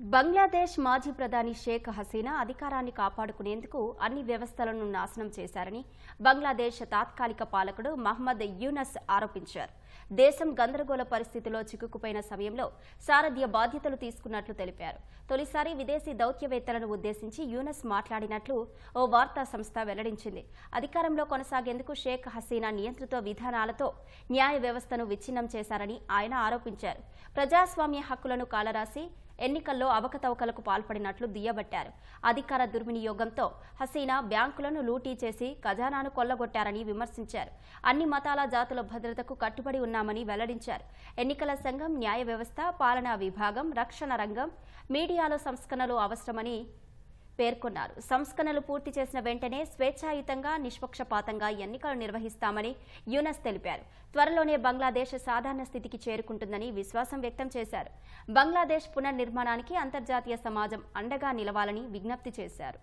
బంగ్లాదేశ్ మాజీ ప్రధాని షేక్ హసీనా అధికారాన్ని కాపాడుకునేందుకు అన్ని వ్యవస్థలను నాశనం చేశారని బంగ్లాదేశ్ తాత్కాలిక పాలకుడు మహ్మద్ యూనస్ ఆరోపించారు. దేశం గందరగోళ పరిస్థితిలో చిక్కుకుపోయిన సమయంలో సారథ్య బాధ్యతలు తీసుకున్నట్లు తెలిపారు. తొలిసారి విదేశీ దౌత్యవేత్తలను ఉద్దేశించి యూనస్ మాట్లాడినట్లు ఓ వార్తా సంస్థ వెల్లడించింది. అధికారంలో కొనసాగేందుకు షేక్ హసీనా నియంత్రిత విధానాలతో న్యాయ వ్యవస్థను విచ్ఛిన్నం చేశారని ఆయన ఆరోపించారు. ప్రజాస్వామ్య హక్కులను కాలరాసి ఎన్నికల్లో అవకతవకలకు పాల్పడినట్లు దుయ్యబట్టారు. అధికార దుర్వినియోగంతో హసీనా బ్యాంకులను లూటీ చేసి ఖజానాను కొల్లగొట్టారని విమర్శించారు. అన్ని మతాల జాతుల భద్రతకు కట్టుబడి ఉన్నామని వెల్లడించారు. ఎన్నికల సంఘం న్యాయ వ్యవస్థ పాలనా విభాగం రక్షణ రంగం మీడియాలో సంస్కరణలు అవసరమని పేర్కొన్నారు. సంస్కరణలు పూర్తి చేసిన వెంటనే స్వేచ్ఛాయుతంగా నిష్పక్షపాతంగా ఎన్నికలు నిర్వహిస్తామని యూనస్ తెలిపారు. త్వరలోనే బంగ్లాదేశ్ సాధారణ స్థితికి చేరుకుంటుందని విశ్వాసం వ్యక్తం చేశారు. బంగ్లాదేశ్ పునర్నిర్మాణానికి అంతర్జాతీయ సమాజం అండగా నిలవాలని విజ్ఞప్తి చేశారు.